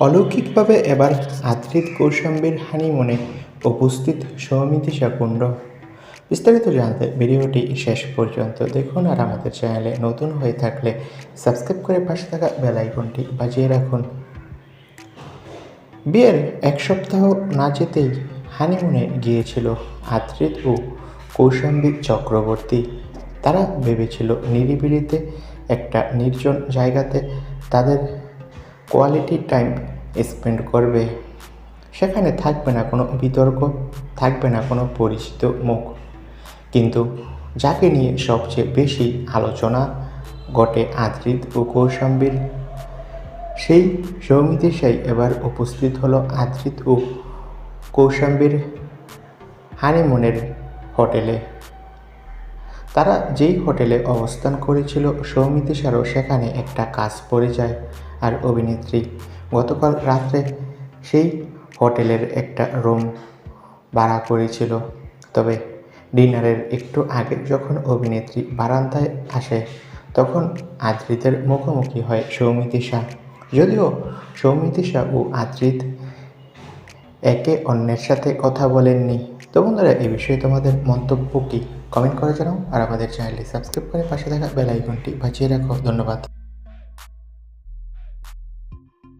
অলৌকিকভাবে এবার আদ্রিত কৌশাম্বীর হানিমুনে উপস্থিত সৌমিতিশা কুণ্ড বিস্তারিত জানতে ভিডিওটি শেষ পর্যন্ত দেখুন আর আমাদের চ্যানেলে নতুন হয়ে থাকলে সাবস্ক্রাইব করে পাশে থাকা বেল আইকনটি বাজিয়ে রাখুন। বিয়ের এক সপ্তাহ না যেতেই হানিমুনে গিয়েছিল আদ্রিত ও কৌশাম্বী চক্রবর্তী। তারা ভেবেছিল নিরিবিলিতে একটা নির্জন জায়গাতে তাদের কোয়ালিটি টাইম স্পেন্ড করবে। সেখানে থাকবে না কোনো বিতর্ক, থাকবে না কোনো পরিচিত মুখ। কিন্তু যাকে নিয়ে সবচেয়ে বেশি আলোচনা ঘটে আদ্রিত ও কৌশাম্বীর, সেই সৌমিতিশাই এবার উপস্থিত হলো আদ্রিত ও কৌশাম্বীর হানিমুনের হোটেলে। তারা যেই হোটেলে অবস্থান করেছিল সৌমিতিশারও সেখানে একটা কাজ পড়ে যায়। আর অভিনেত্রী। গতকাল রাত্রে সেই হোটেলের একটা রুম ভাড়া করেছিল। তবে ডিনারের একটু আগে যখন অভিনেত্রী বারান্দায় আসে, তখন আদ্রিতের মুখোমুখি হয় সৌমিতিশা। যদিও সৌমিতিশা ও আদ্রিত একে অন্যের সাথে কথা বলেননি। তো বন্ধুরা এই বিষয়ে তোমাদের মন্তব্য কি? কমেন্ট করে জানাও। আর আমাদের চ্যানেলটি সাবস্ক্রাইব করে পাশে থাকা বেল আইকনটি বাঁচিয়ে রাখো। ধন্যবাদ।